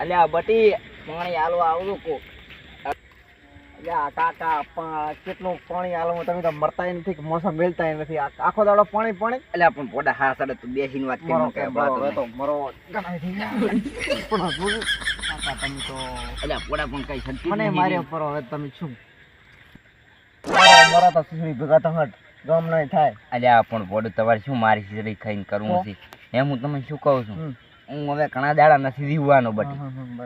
અલ્યા બટી પાણી હાલવા આવું કો. અલ્યા કાકા કેટલું પાણી હાલવું તમે તો મરતા નથી મોસમ મેલતા નથી. આખો દાડો પાણી પાણી. અલ્યા પણ પોડા હા સાડે તું બેસીને વાત કરી કે તો મરો. ગણાય થઈ ગયા. પણ કાકા તમે તો અલ્યા પોડા પણ કઈ શક્તિ મને માર્યો પરો હવે તમે શું? મરો તો સુસરી ભેગા તો હટ. ગમ નહીં થાય. અલ્યા પણ પોડું તમારે શું મારી ખીચડી ખાઈને કરવું? છે? એમ હું તમને શું કહું છું. હું હવે ઘણા દાડા નથી દીવવાનો બટી હમ,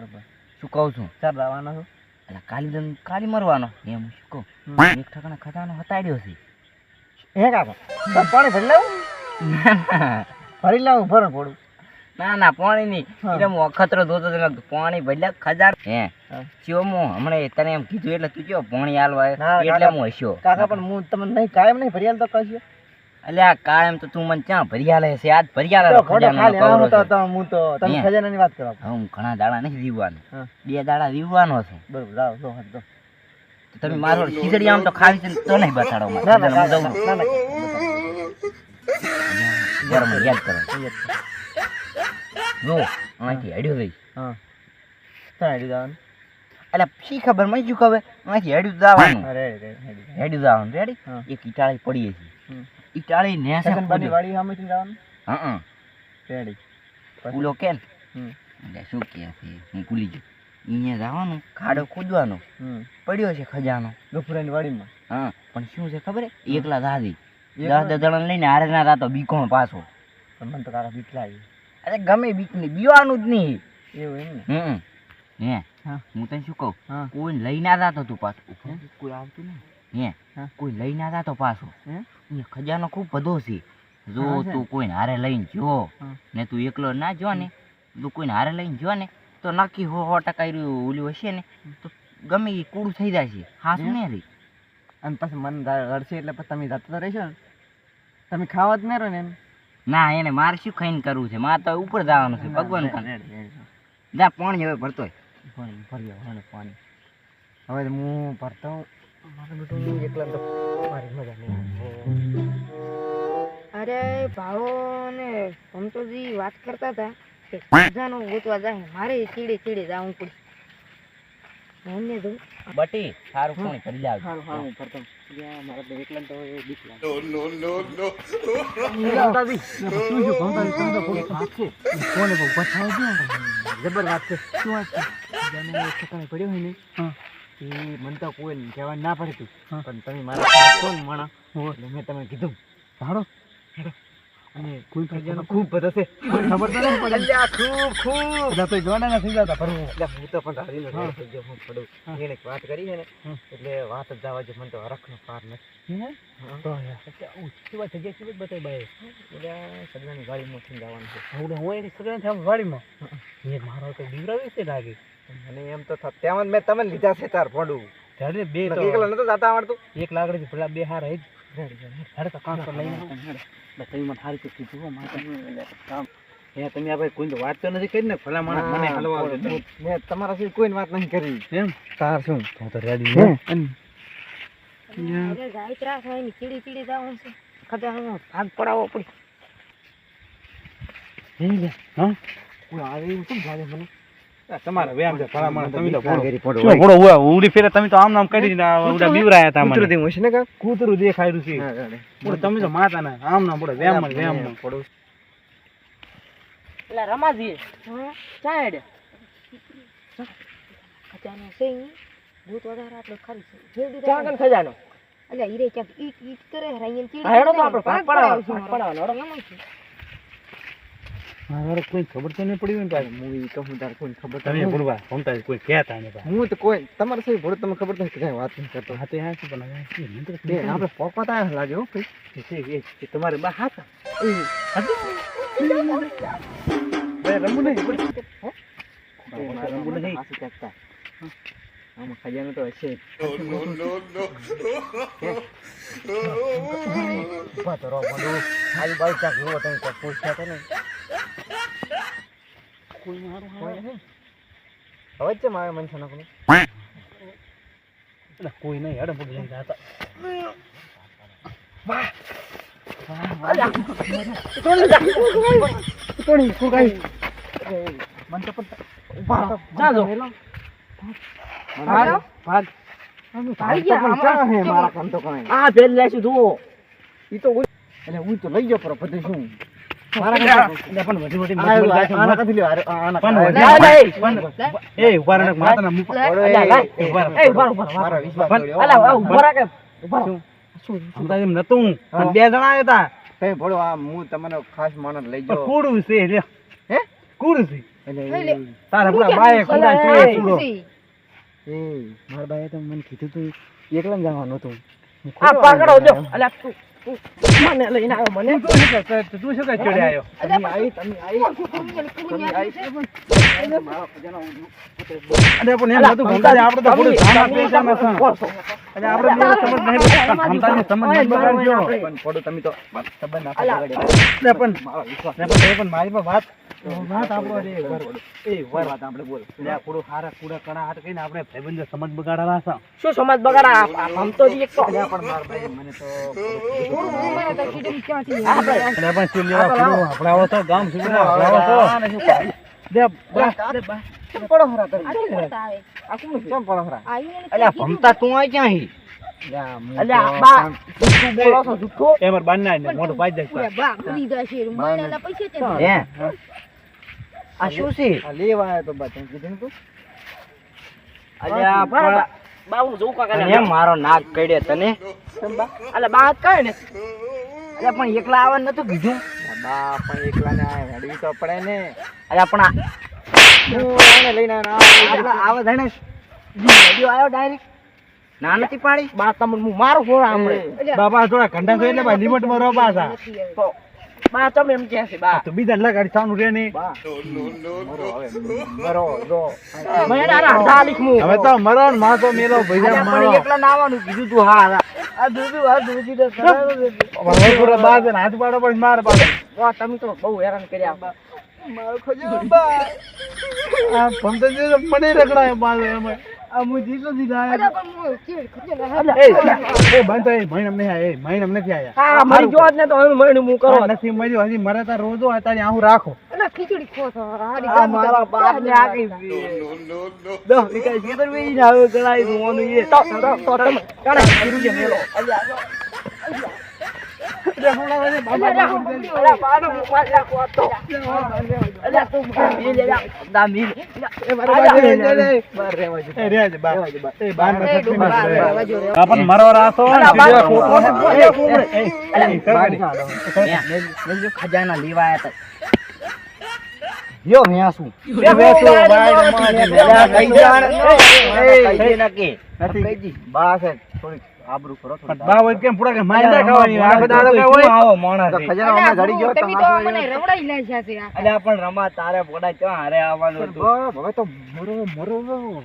શું કહું છું? ચાર રાવાનો છું? એટલે કાલી દન કાલી મરવાનો. એમ શું કહું. એક ઠકાણે ખતાનો હતાડ્યો છે. હે કાકા પાણી ભરી લાવું? ભરી લાવું ભરણ પડું ના ના પાણી નહીં. એટલે હું અખતરો ધોતો હતો પાણી ભલ્યા ખજાર. હે. ચિયો હું હમણાં તને એમ કીધું એટલે તું કયો? પાણી હાલવા એટલે હું હસ્યો. કાકા પણ હું તમને નહીં કાયમ નહીં ભરી આલતો કશું એટલે આ કાયમ તો તું મને ક્યાં ભરિયા લે છે? આજ ભરિયા લે હું તો તમે. ખજાનાની વાત કરો હું ઘણા દાડા નહીં દીવવાનો બે દાડા દીવવાનો છું. બરોબર જાઓ તો હટ તો તમે મારો ખીચડી આમ તો ખાવી છે તો નહીં બતાડો મને. ના ના જરા યાદ કરો. ના જો અહીંથી હેડ્યો જઈશ હા. ત્યાં હેડી જવાનું? એટલે શી ખબર મને શું ખબર અહીંથી હેડ્યું રેડી હેડ્યું જવાનું. રેડી એક ઇટાળી પડીએ છીએ. હમ. ઈટાળી નેસે સગનબાની વાડી સામેથી જવાનું? હા રેડી. પછી? પુલો કે ને હમ. એટલે શું કે હું કુલી જો અહીંયા જવાનું ખાડો ખોદવાનો. પડ્યો છે ખજાનો. ગફુરાની વાડીમાં? હા પણ શું છે ખબર એકલા દાદી? દસ દસ જણા લઈને હારે ના રાતો બીકોણ પાછો. મને તો કાકા બીક લાગી અરે ગમે બીક નહીં બીવાનું જ નહીં. એવું એમ ને? હમ હે હા. હું તને શું કહું? કોઈ લઈ ના જાતો તું પાછું. કોઈ આવતું નહીં. હે? કોઈ લઈ ના જાતો પાછો. હે? ખજાનો ખૂબ બધો છે. જો તું કોઈને હારે લઈને જો ને તું એકલો ના જો ને તું કોઈને હારે લઈને જો ને તો નક્કી હો હો ટકા ઓલું હશે ને તો ગમે એ કૂડું થઈ જાય છે હાથ હે? નહીં રહી અને પછી મન રડશે એટલે પછી તમે જતા તો રહેશો ને. તમે ખાવા જ નહીં રહો ને ના એને મારે શું ખાઈને કરવું છે? મારે તો ઉપર જવાનું છે ભગવાન. જા પાણી હવે ભરતોય પાણી ભરી પાણી. હવે હું ભરતો. મારે બેટું એકલા તો મારી મજા નહીં અરે ભાવો ને સંતોષજી વાત કરતા હતા કે ખજાનો ગોતવા જાય મારે ચીડે ચીડે જવું પડે. બટી સારું પાણી ભરી લાવ સારું સારું હું યા, મારે તો એકલા તો એ બીક લાગે. ભમતાજી, શું છે ભમતાજી? તમે તો બહુ વાત છે. કોને બહુ બચાવો છો? જબર વાત છે. શું વાત છે? જાણે એક પડ્યો હોય ને એ મને તો કોઈ કહેવા ના પડતું પણ તમે મારા સાથે છો એટલે મેં તમને કીધું. ભાડો અને કોઈ ખજાનો ખૂબ બધો છે. ખબર તો નહીં પડી. ખૂબ ખૂબ. એટલે તો જોવાના નથી જતા ભરવું એટલે હું તો પણ હારીનો ઢેર થઈ ગયો હું પડું એને વાત કરી છે ને એટલે વાત જ જવા મને તો હરખનો પાર નથી. તો કેવા જગ્યા કેવી બતાવી ભાઈ એટલે સગડાની ગાડીમાં જવાનું છે. હું હું એની સગડાની ગાડીમાં એ મારો તો બીવરાવી છે લાગે મને એમ તો થા તેમ મેં તમને લીધા છે તાર ફોડું ત્યારે બે તો એકલા નતો જાતા આવડતું? એક લાકડી પેલા બે હાર જ. હેડે તો કાંસો લઈને તમે મને સારી તો કીધું હો માતા કામ એ તમે આ ભાઈ કોઈ વાત તો નથી કરી ને? ભલા માણસ મને હલવા મેં તમારા સુધી કોઈ વાત નહીં કરી. એમ? તાર શું? હું તો રેડી અરે ગાય ત્રાસ હોય ને ચીડી ચીડી જવું છે. ખજાનો ભાગ પડાવવો પડે. હા કોઈ આવે એવું શું લાગે મને? તમારા વ્યામ છે ભલા તમે તો પડો શું ઘોડો ઉવા ઉડી ફેરે તમે તો આમ નામ કરી ઉડા બીવરાયા હતા મને. કૂતરું હશે ને કા? કૂતરું દેખાયું છે. બોલો તમે તો માતા ના આમ નામ બોલો વેમમાં વેમમાં પડું. એટલે રમાજી હા. હેડે. ખજાનો છે ભૂત વધારે આપણે ખરી છે. જલ્દી કન ખજાનો. એટલે હીરે ક્યાંક ઈટ ઈટ કરે હરાઈને ચીડી હેડો તો આપણે ભાગ પડાવવાનો, પડાવવાનો. મારે કોઈ ખબર તો નહીં પડી હોય ને ભાઈ. મૂવી ઈ કહું તાર કોઈ ખબર તો તમે નહીં. બોલવા ભમતા કોઈ કહેતા નહીં ભાઈ. હું તો કોઈ તમારે સહી ભોળું તમે ખબર નથી કઈ વાત નહીં કરતો. હા તો હા શું પણ શું આપણે પોકવાતા લાગે હો ભાઈ. તમારે બા હાથ. રમવું નહીં હે? રમવું નહીં. આમાં ખજાનો તો હશે. ઊભા તો રહો, બધું આજુબાજુ જુઓ તમે પૂછતા તો નહીં. કોઈ નહીં? હવે જ છે મારે મનસા નાખવાનું. એટલે કોઈ નહીં હેડે બધું લઈને જાતા. મને તો પણ ઊભા. ભાગ ભાગ આ ભેલ લેશું જુઓ તો એટલે હું તો લઈ ગયો પર બધું શું લા, લા, લે. બે જણા આવ્યા હતા ભળો આ હું તમને ખાસ માણસ લઈ જાઉં. ગયો કૂડું છે લ્યો. હે? કુડું છે. એટલે તારા પૂરા? કૂડા એ, છે કુડો એ. મારા બાએ તો મને કીધું તું એકલા જવાનું હતું. આ પકડો જો. અલા તું તું મને લઈને આવ્યો મને તું શું કરે ચડે આવ્યો તમે આવી તમે આવી અરે પણ એમ ભમતાજી, આપણે તો થોડું ધ્યાન આપીએ છીએ સમજ નહીં પડતી. પણ ભમતાજી સમજ નહીં બગાડજો. પણ પડો તમે તો સંબંધ નાખો અલા. બગાડ્યો. અરે પણ મારો વિશ્વાસ અરે પણ મારી પર વાત. વાત આપણો રે એ વાર વાર વાત આપણે બોલ. એટલે આ કૂડો હારા કૂડા કણા હાટ કહીને આપણે ભાઈબંધો સમજ બગાડવાના છે. શું સમાજ બગાડા આમ તો જી એક તો અલ્યા પણ મારા ભાઈ મને તો મને તો કીધું ક્યાંથી? આપણે અરે પણ શું લેવા. કૂડો હંભળાવો છો, ગામ સુધીના મારા નાક કડે તને. અલ્યા બા કઈ ને. પણ એકલા આવવાનું નતું કીધું? બા પણ એકલાને આ હેડવી તો પડે ને. અરે પણ હું લઈને. આવા જાણે વિડિયો આવ્યો ડાયરેક્ટ. ના નથી પાડી? બા તમને હું મારું હમણે બાબા થોડા ઘંટા છે એટલે લિમિટ લિમિટમાં રહો પાછા. તો બા તમે એમ કે છે બા. તો બીજા લગાડી સાનું રે બા. મરો હવે જો. તો મરો ને માં. તો મેલો ભૈયા મારો એકલા નાવાનું કીધું તું હા. આ દૂધી આ દૂધી તો છે. હવે પૂરા બાર ને હાથ પાડો પણ માર પાડો. વાહ, તમે તો બહુ હેરાન કર્યા. મારો ખજો બા. આ ભમતા મને રગડાય એમ. આ મુ જીતો દીધા અલ્યા, પણ હું ચીડ ખબર એ એ બંધ તો એ મહિને અમને આયા એ મહિને અમને નથી આયા હા મરી જો જ ને તો મહિને હું કરો આ નથી મર્યો હજી મરે તાર રોજો અત્યારે આહું રાખો ખીચડી ખો છો. આ મારા બાપ ને ગામ. આખી દસ વીઘા ખેતર વેચીને આવ્યો ગળાઈ મોનું એ. તો તો તો કાણે કીધું મેલો અલ્યા, અલ્યા. અલ્યા, મેલ- રાસો ખજાના લેવા આયા યો શું બે બાય, મોબાઈલ. અલ્યા, કઈ જાણ. એ, કઈ નકે નથી કઈજી બા છે થોડીક આબરૂ કરો બા હોય કેમ પૂરા કે મારી ખાવાની આ બધા તો હોય? આવો માણસ તો છે? અમે ઘડી ગયો તમે તો મને રવડાઈ લે છે આ. અલ્યા પણ રમા તારે બોડા ચો હારે આવવાનું હતું હવે તો મરો મરો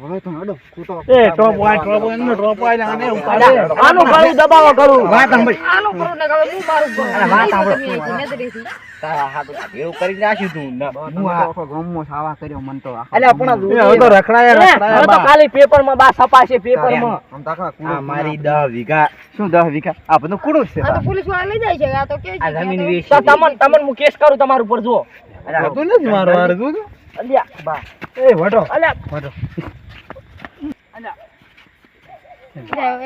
હવે તો હેડો કૂટો એ ટોપ વાય ટોપ એમનો ટોપ વાય આને ઉપાડે આનું ગળું દબાવો કરું વાત સાંભળ આનું કરું ને હવે હું મારું કરું. અરે વાત સાંભળો. તારા હાથ એવું કરી નાખ્યું તું ન. હું આખો ગામમાં સાવા કર્યો મન તો અલ્યા પણ હવે તો રખડાયા રખડાયા તો બા. ખાલી પેપરમાં બા છપાશે પેપરમાં આમ તો આખા કૂડો આ મારી દહ વીઘા. શું દસ વીઘા? આ બધું કૂડું છે આ તો પોલીસવાળા લઈ જાય છે આ તો કે આ જમીન તો- વેચી. તમન તમને તમને હું કેસ કરું તમારું ઉપર જુઓ. હતું નથી મારો હાર તું અલ્યા બા. એ વટો અલ્યા. વટો અલ્યા.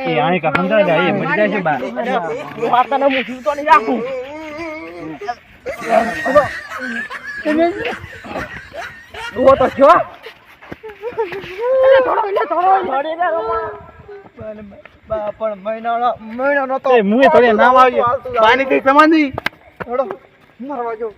એ આઈ કા સમજાય જાય, મરી જાય છે બા. હું આ હું જીવતો નહીં રાખું. જુઓ તો જો થોડો એટલે થોડો બા પણ મહિનાનો મહિનાનો તો એ મુએ થોડી નામ આવ્યું પાણી કઈ સમાધિ. થોડો મારવા જો